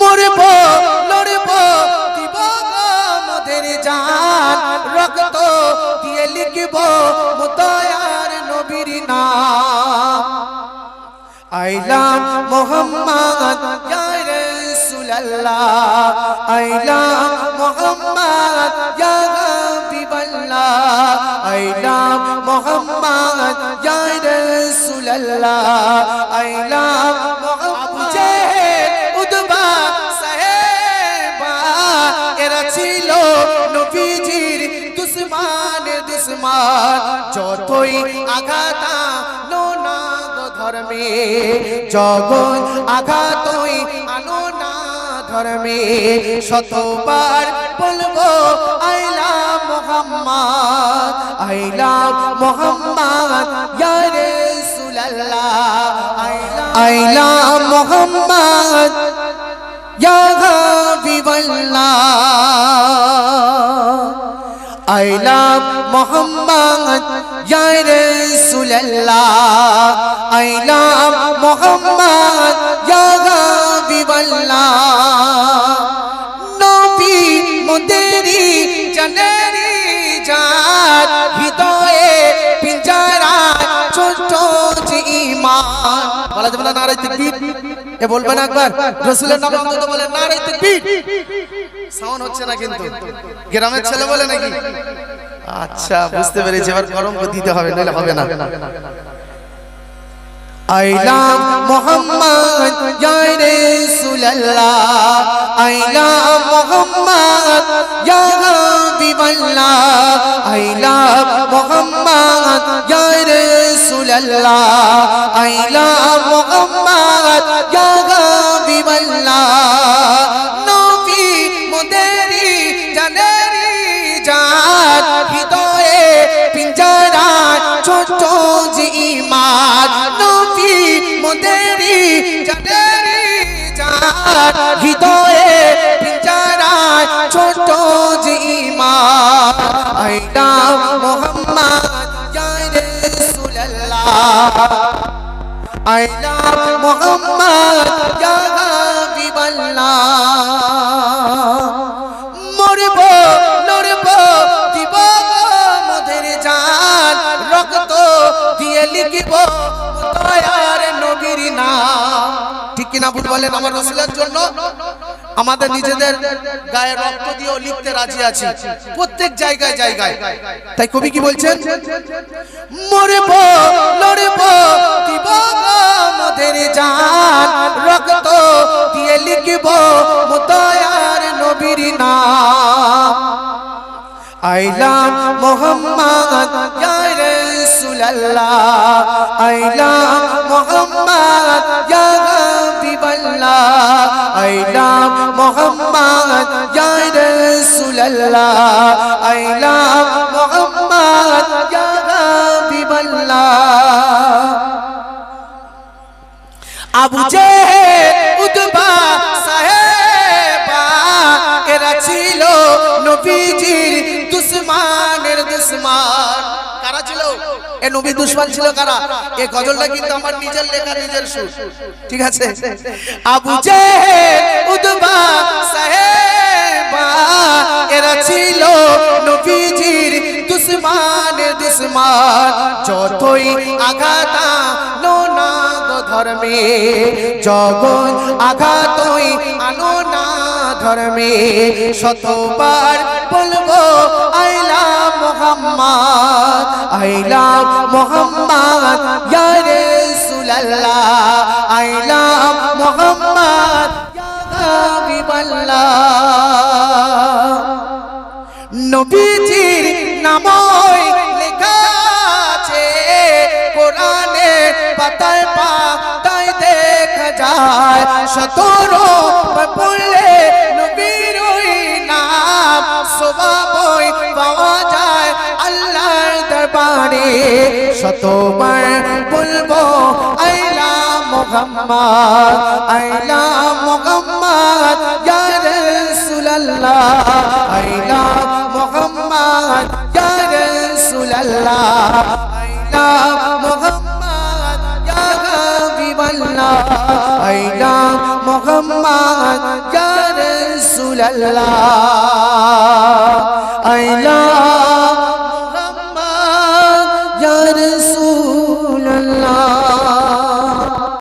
মরব, লড়ব, দিব মোদের জান। রক্ত দিয়ে লিখব মুদয়ার নবীর নাম। আইলাম মোহাম্মদ, ইয়া রাসূলুল্লাহ। আইলাম মোহাম্মদ, ইয়া হাবিবাল্লাহ। আইলাম মোহাম্মদ, ইয়া রাসূলুল্লাহ। আইলাম দুশ্মন যতই আঘাতা নোনা গো ধর্মে জগৎ আঘাতই আনো না ধর্মে, শতবার বলব আইলা মোহাম্মদ আইলা মোহাম্মদ, ইয়া রাসূলুল্লাহ আইলা মোহাম্মদ, ইয়া হাবিবাল্লাহ। I love Muhammad Ya Rasulullah I love Muhammad Ya Habiballah নবী মোদেরি জানেরি জান হৃদয়ে পিঞ্জারা ছোট যে ঈমান। বলা যাবে না নারাই তাকবীর। এ বলবেন একবার, রাসূলের নাম অন্তত বলেন নারাই তাকবীর। সাউন্ড হচ্ছে না কিন্তু গ্রামের ছেলে বলে নাকি আচ্ছা বুঝতে পেরেছি এবার গরম দিতে হবে নাহলে হবে না I love Muhammad Ya Rasulullah I love Muhammad Ya Habiballah I love Muhammad Ya Rasulullah I ছোট যে ঈমান নবী মোদেরি জানেরি জান হৃদয়ে পিঞ্জরা ছোট যে ঈমান আইনা মোহাম্মদ ইয়া রাসূলুল্লাহ। I love Muhammad Ya মরব লিখিব দয়ার নবীর ঠিক কিনা ভুল বলেন আমার রসুলের জন্য? আমাদের নিজেদের গায়ে রক্ত দিয়েও লিখতে রাজি আছি। প্রত্যেক জায়গায় জায়গায়। তাই কবি কি বলছেন? মরব, লড়ব, দিব মধের জান। রক্ত দিয়ে লিখব আইলাম মোহাম্মদ, ইয়া রাসূলুল্লাহ। আইলাম মোহাম্মদ, ইয়া আইলাম মোহাম্মদ, ইয়া রাসূলুল্লাহ। আইলাম মোহাম্মদ, ইয়া হাবিবাল্লাহ। আবু জেহেল, উতবা সাহেবা, এরা ছিল নবীজির দুশ্মনের দুশ্মন। কারা ছিল? এ নবী দুশ্মন ছিল কারা? এ গজলটা কিন্তু আমার নিজের লেখা, নিজের সুর। ঠিক আছে? আবু জেহেল উতবা সাহেবা, এরা ছিল নবীজির দুশ্মনের দুশ্মন। যতই আঘাতা ধর্মে জগৎ আঘাতই আনো না ধর্মে, শতবার আইলা মোহাম্মদ, ইয়া রাসূলুল্লাহ। আইলা মোহাম্মদ, ইয়া হাবিবাল্লাহ। নবীজির নামই লেখা আছে, কোরআনে পাতায় পাতায় দেখা যায়। সতরো পড়লে শতবার বলব, আইলা মোহাম্মদ আইলা মোহাম্মদ, ইয়া রাসূলুল্লাহ, আইলা মোহাম্মদ, ইয়া রাসূলুল্লাহ, আইলা মোহাম্মদ, ইয়া হাবিবাল্লাহ আইনা মোহাম্মদ, ইয়া রাসূলুল্লাহ।